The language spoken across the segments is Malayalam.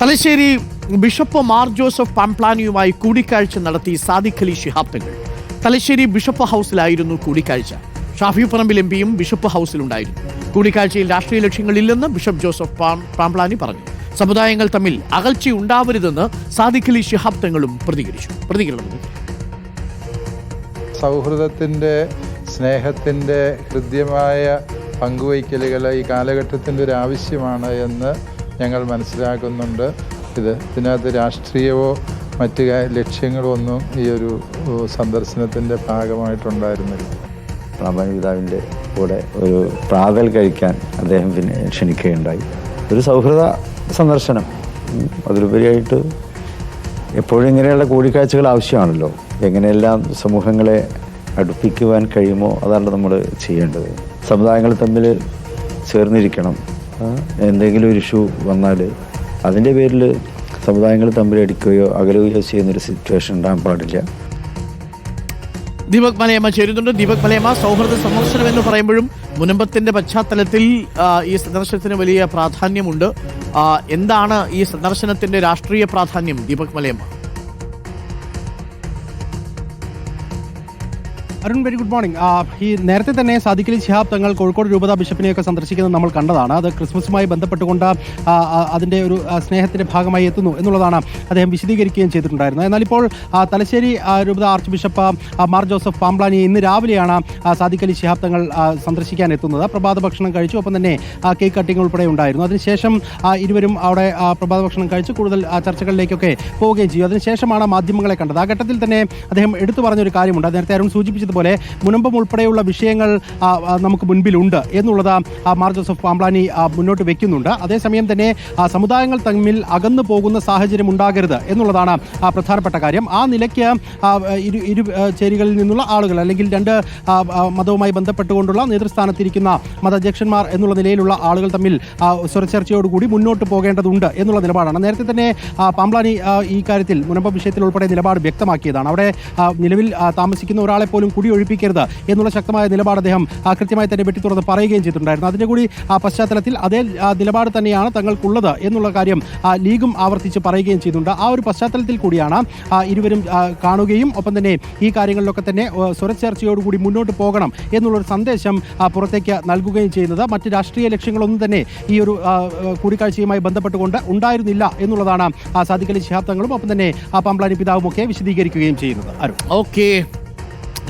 തലശ്ശേരി ബിഷപ്പ് മാർ ജോസഫ് പാംപ്ലാനിയുമായി കൂടിക്കാഴ്ച നടത്തി സാദിഖ് അലി ശിഹാബ് തങ്ങൾ. തലശ്ശേരി ബിഷപ്പ് ഹൗസിലായിരുന്നു കൂടിക്കാഴ്ച. ഷാഫി പറമ്പിൽ എം പിയും ബിഷപ്പ് ഹൗസിലുണ്ടായിരുന്നു. കൂടിക്കാഴ്ചയിൽ രാഷ്ട്രീയ ലക്ഷ്യങ്ങളില്ലെന്ന് ബിഷപ്പ് ജോസഫ് പാംപ്ലാനി പറഞ്ഞു. സമുദായങ്ങൾ തമ്മിൽ അകൽച്ചയുണ്ടാവരുതെന്ന് സാദിഖ് അലി ശിഹാബ് തങ്ങളും പ്രതികരിച്ചു. പ്രതികരണം സൗഹൃദത്തിന്റെ സ്നേഹത്തിന്റെ ഹൃദ്യമായ പങ്കുവയ്ക്കലുകൾ ഈ കാലഘട്ടത്തിന്റെ ഒരു ആവശ്യമാണ് എന്ന് ഞങ്ങൾ മനസ്സിലാക്കുന്നുണ്ട്. ഇത് ഇതിനകത്ത് രാഷ്ട്രീയമോ മറ്റ് ലക്ഷ്യങ്ങളോ ഒന്നും ഈ ഒരു സന്ദർശനത്തിന്റെ ഭാഗമായിട്ടുണ്ടായിരുന്നില്ല. പ്രാമാണി പിതാവിന്റെ കൂടെ ഒരു പ്രാതൽ കഴിക്കാൻ അദ്ദേഹം പിന്നെ ക്ഷണിക്കുകയുണ്ടായി. ഒരു സൗഹൃദ സന്ദർശനം. അതിലുപരിയായിട്ട് എപ്പോഴും ഇങ്ങനെയുള്ള കൂടിക്കാഴ്ചകൾ ആവശ്യമാണല്ലോ. എങ്ങനെയെല്ലാം സമൂഹങ്ങളെ അടുപ്പിക്കുവാൻ കഴിയുമോ അതാണ് നമ്മൾ ചെയ്യേണ്ടത്. സമുദായങ്ങൾ തമ്മിൽ ചേർന്നിരിക്കണം. എന്തെങ്കിലും ഒരു ഇഷ്യൂ വന്നാൽ അതിന്റെ പേരിൽ സമുദായങ്ങൾ തമ്മിൽ അടിക്കുകയോ അകലുകയോ ചെയ്യുന്നൊരു സിറ്റുവേഷൻ ഉണ്ടാകാൻ പാടില്ല. ദീപക് മലയമ്മ ചേരുന്നുണ്ട്. ദീപക് മലയമ്മ സൗഹൃദ സന്ദർശനം എന്ന് പറയുമ്പോഴും മുനമ്പത്തിന്റെ പശ്ചാത്തലത്തിൽ ഈ സന്ദർശനത്തിന് വലിയ പ്രാധാന്യമുണ്ട്. എന്താണ് ഈ സന്ദർശനത്തിന്റെ രാഷ്ട്രീയ പ്രാധാന്യം Deepak Malayamma? Arun very good morning ഈ നേരത്തെ തന്നെ സാദിഖലി ശിഹാബ് തങ്ങൾ കോഴിക്കോട് രൂപത ബിഷപ്പിനെയൊക്കെ സന്ദർശിക്കുന്നത് നമ്മൾ കണ്ടതാണ്. അത് ക്രിസ്മസുമായി ബന്ധപ്പെട്ടുകൊണ്ട് അതിന്റെ ഒരു സ്നേഹത്തിന്റെ ഭാഗമായി എത്തുന്നു എന്നുള്ളതാണ് അദ്ദേഹം വിശദീകരിക്കുകയും ചെയ്തിട്ടുണ്ടായിരുന്നത് എന്നാൽ ഇപ്പോൾ തലശ്ശേരി രൂപത archbishop Mar Joseph Pamplany ഇന്ന് രാവിലെയാണ് സാദിഖലി സാദിഖ് ശിഹാബ് തങ്ങൾ സന്ദർശിക്കാൻ എത്തുന്നത്. പ്രഭാത ഭക്ഷണം കഴിച്ചു. ഒപ്പം തന്നെ കേക്ക് കട്ടിംഗ് ഉൾപ്പെടെ ഉണ്ടായിരുന്നു. അതിനുശേഷം ഇരുവരും അവിടെ പ്രഭാത ഭക്ഷണം കഴിച്ച്. കൂടുതൽ ചർച്ചകളിലേക്കൊക്കെ പോവുകയും ചെയ്യും അതിനുശേഷമാണ് മാധ്യമങ്ങളെ കണ്ടത്. ആ ഘട്ടത്തിൽ തന്നെ അദ്ദേഹം എടുത്തു പറഞ്ഞൊരു കാര്യമുണ്ട്. നേരത്തെ അരുൺ സൂചിപ്പിച്ചതുപോലെ മുനമ്പം ഉൾപ്പെടെയുള്ള വിഷയങ്ങൾ നമുക്ക് മുൻപിലുണ്ട് എന്നുള്ളത് മാർ ജോസഫ് പാംപ്ലാനി മുന്നോട്ട് വെക്കുന്നുണ്ട്. അതേസമയം തന്നെ സമുദായങ്ങൾ തമ്മിൽ അകന്നു പോകുന്ന സാഹചര്യം ഉണ്ടാകരുത് എന്നുള്ളതാണ് പ്രധാനപ്പെട്ട കാര്യം. ആ നിലയ്ക്ക് ഇരു ഇരു ചേരികളിൽ നിന്നുള്ള ആളുകൾ അല്ലെങ്കിൽ രണ്ട് മതവുമായി ബന്ധപ്പെട്ടുകൊണ്ടുള്ള നേതൃസ്ഥാനത്തിരിക്കുന്ന മതാധ്യക്ഷന്മാർ എന്നുള്ള നിലയിലുള്ള ആളുകൾ തമ്മിൽ സ്വരചർച്ചയോടുകൂടി മുന്നോട്ട് പോകേണ്ടതുണ്ട് എന്നുള്ള നിലപാടാണ്. നേരത്തെ തന്നെ പാംപ്ലാനി ഈ കാര്യത്തിൽ മുനമ്പ വിഷയത്തിൽ ഉൾപ്പെടെ നിലപാട് വ്യക്തമാക്കിയതാണ്. അവിടെ നിലവിൽ താമസിക്കുന്ന ഒരാളെ പോലും കുടിയൊഴിപ്പിക്കരുത് എന്നുള്ള ശക്തമായ നിലപാട് അദ്ദേഹം കൃത്യമായി തന്നെ വെട്ടി തുറന്ന് പറയുകയും ചെയ്തിട്ടുണ്ടായിരുന്നു. അതിന്റെ കൂടി ആ, പശ്ചാത്തലത്തിൽ അതേ നിലപാട് തന്നെയാണ് തങ്ങൾക്കുള്ളത് എന്നുള്ള കാര്യം ലീഗും ആവർത്തിച്ച് പറയുകയും ചെയ്തിട്ടുണ്ട്. ആ ഒരു പശ്ചാത്തലത്തിൽ കൂടിയാണ് ഇരുവരും കാണുകയും ഒപ്പം തന്നെ ഈ കാര്യങ്ങളിലൊക്കെ തന്നെ സ്വരച്ചേർച്ചയോടുകൂടി മുന്നോട്ട് പോകണം എന്നുള്ളൊരു സന്ദേശം പുറത്തേക്ക് നൽകുകയും ചെയ്യുന്നത്. മറ്റ് രാഷ്ട്രീയ ലക്ഷ്യങ്ങളൊന്നും തന്നെ ഈ ഒരു കൂടിക്കാഴ്ചയുമായി ബന്ധപ്പെട്ടുകൊണ്ട് ഉണ്ടായിരുന്നില്ല എന്നുള്ളതാണ് ആ, അലി ശിഹാബ് തങ്ങളും ഒപ്പം തന്നെ ആ പമ്പ്ലാനി പിതാവും ഒക്കെ വിശദീകരിക്കുകയും ചെയ്യുന്നത്. ഓക്കെ.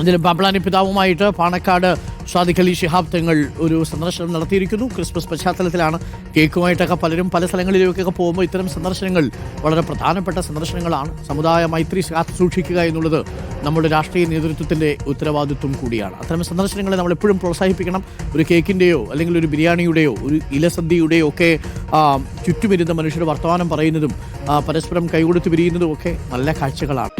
ഇതിൽ ബബ്ലാനി പിതാവുമായിട്ട് പാണക്കാട് സാദിഖ് അലി ശിഹാബ് തങ്ങൾ ഒരു സന്ദർശനം നടത്തിയിരിക്കുന്നു. ക്രിസ്മസ് പശ്ചാത്തലത്തിലാണ് കേക്കുമായിട്ടൊക്കെ പലരും പല സ്ഥലങ്ങളിലേക്കൊക്കെ പോകുമ്പോൾ ഇത്തരം സന്ദർശനങ്ങൾ വളരെ പ്രധാനപ്പെട്ട സന്ദർശനങ്ങളാണ്. സമുദായ മൈത്രി സൂക്ഷിക്കുക എന്നുള്ളത് നമ്മുടെ രാഷ്ട്രീയ നേതൃത്വത്തിന്റെ ഉത്തരവാദിത്വം കൂടിയാണ്. അത്തരം സന്ദർശനങ്ങളെ നമ്മൾ എപ്പോഴും പ്രോത്സാഹിപ്പിക്കണം. ഒരു കേക്കിന്റെയോ അല്ലെങ്കിൽ ഒരു ബിരിയാണിയുടെയോ ഒരു ഇലസദ്യയുടെയോ ഒക്കെ ചുറ്റുമിരുന്ന മനുഷ്യർ വർത്തമാനം പറയുന്നതും പരസ്പരം കൈകൊടുത്ത് പിരിയുന്നതും ഒക്കെ നല്ല കാഴ്ചകളാണ്.